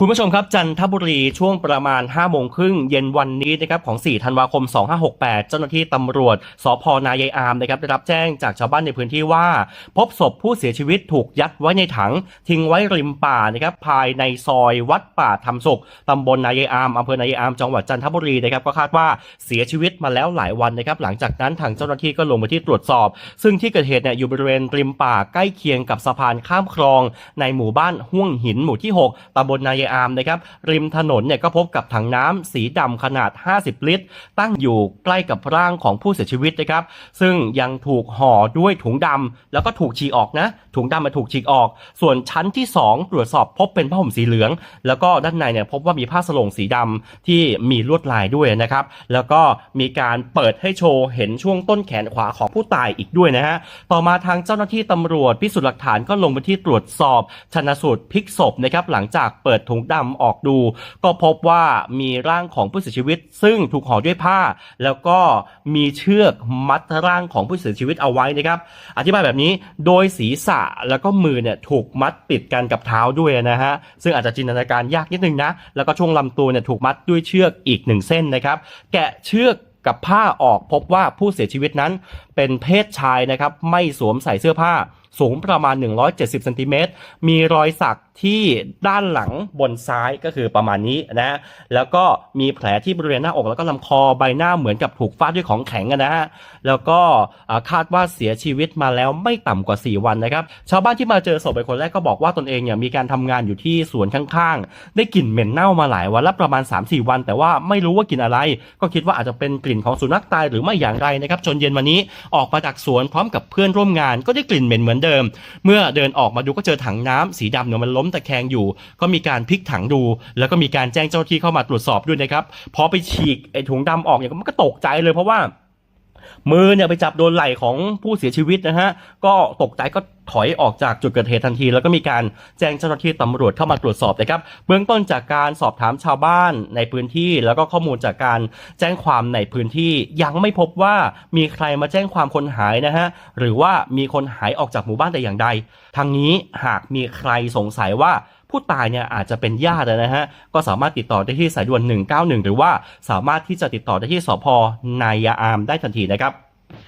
คุณผู้ชมครับจันทบุรีช่วงประมาณ5โมงครึ่งเย็นวันนี้นะครับของ 4 ธันวาคม 2568 เจ้าหน้าที่ตำรวจสพนายายอามนะครับได้รับแจ้งจากชาวบ้านในพื้นที่ว่า พบศพผู้เสียชีวิตถูกยัดไว้ในถัง ทิ้งไว้ริมป่านะครับภายในซอยวัดป่าธรรมสุขตำบลนายายอามอำเภอนายายอามจังหวัดจันทบุรีนะครับก็คาดว่าเสียชีวิตมาแล้วหลายวันนะครับหลังจากนั้นทางเจ้าหน้าที่ก็ลงมาที่ตรวจสอบ ซึ่งที่เกิดเหตุเนี่ยอยู่บริเวณริมป่าใกล้เคียงกับสะพานข้ามคลอง ในหมู่บ้านห้วงหินหมู่ที่ 6ตำบลนายายอามนะครับริมถนนเนี่ยก็พบกับถังน้ำสีดำขนาด 50 ลิตร ตั้งอยู่ใกล้กับร่างของผู้เสียชีวิตนะครับ ซึ่งยังถูกห่อด้วยถุงดำแล้วก็ถูกฉีกออกนะถุงดำมาถูกฉีกออก ส่วนชั้นที่ 2 ตรวจสอบพบเป็นผ้าห่มสีเหลือง แล้วก็ด้านในเนี่ยพบว่ามีผ้าสโลงสีดำที่มีลวดลายด้วยนะครับ แล้วก็มีการเปิดให้โชว์เห็นช่วงต้นแขนขวาของผู้ตายอีกด้วยนะฮะต่อมาทางเจ้าหน้าที่ตำรวจพิสูจน์หลักฐานก็ลงไปที่ตรวจสอบชนะสูตรพลิกศพนะครับหลังจากเปิดถุงดำออกดู ก็พบว่ามีร่างของผู้เสียชีวิต ซึ่งถูกห่อด้วยผ้า แล้วก็มีเชือกมัดร่างของผู้เสียชีวิตเอาไว้นะครับ อธิบายแบบนี้โดยศีรษะแล้วก็มือเนี่ยถูกมัดติดกันกับเท้าด้วยนะฮะซึ่งอาจจะจินตนาการยากนิดนึงนะแล้วก็ช่วงลำตัวเนี่ยถูกมัดด้วยเชือกอีกหนึ่งเส้นนะครับแกะเชือกกับผ้าออกพบว่าผู้เสียชีวิตนั้นเป็นเพศชายนะครับ ไม่สวมใส่เสื้อผ้า สูงประมาณ 170เซนติเมตรมีรอยสัก ที่ด้านหลังบนซ้ายก็คือประมาณนี้นะแล้วก็มีแผลที่บริเวณหน้าอกแล้วก็ลำคอใบหน้าเหมือนกับถูกฟาดด้วยของแข็งนะฮะแล้วก็คาดว่าเสียชีวิตมาแล้วไม่ต่ำกว่า 4 วันนะครับ ชาวบ้านที่มาเจอศพเป็นคนแรกก็บอกว่าตนเองเนี่ยมีการทำงานอยู่ที่สวนข้างๆ ได้กลิ่นเหม็นเน่ามาหลายวันละประมาณ 3-4 วัน แต่ว่าไม่รู้ว่ากลิ่นอะไร ก็คิดว่าอาจจะเป็นกลิ่นของสุนัขตายหรือไม่อย่างไรนะครับจนเย็นวันนี้ออกมาจากสวนพร้อมกับเพื่อนร่วมงาน ก็ได้กลิ่นเหม็นเหมือนเดิม เมื่อเดินออกมาดูก็เจอถังน้ำสีดำเนี่ยมันล้มตะแคงอยู่ ก็มีการพลิกถังดู แล้วก็มีการแจ้งเจ้าหน้าที่เข้ามาตรวจสอบด้วยนะครับพอไปฉีกไอ้ถุงดำออกเนี่ยมันก็ตกใจเลยเพราะว่า มือเนี่ยไปจับโดนไหล่ของผู้เสียชีวิตนะฮะก็ตกใจก็ถอยออกจากจุดเกิดเหตุทันที แล้วก็มีการแจ้งเจ้าหน้าที่ตำรวจเข้ามาตรวจสอบนะครับเบื้องต้นจากการสอบถามชาวบ้านในพื้นที่ แล้วก็ข้อมูลจากการแจ้งความในพื้นที่ ยังไม่พบว่ามีใครมาแจ้งความคนหายนะฮะหรือว่ามีคนหายออกจากหมู่บ้านแต่อย่างใดทางนี้หากมีใครสงสัยว่า ผู้ตายเนี่ยอาจจะเป็นญาตินะฮะก็สามารถติดต่อได้ที่สายด่วน 191 หรือว่าสามารถที่จะติดต่อได้ที่สพนายาอามได้ทันทีนะครับ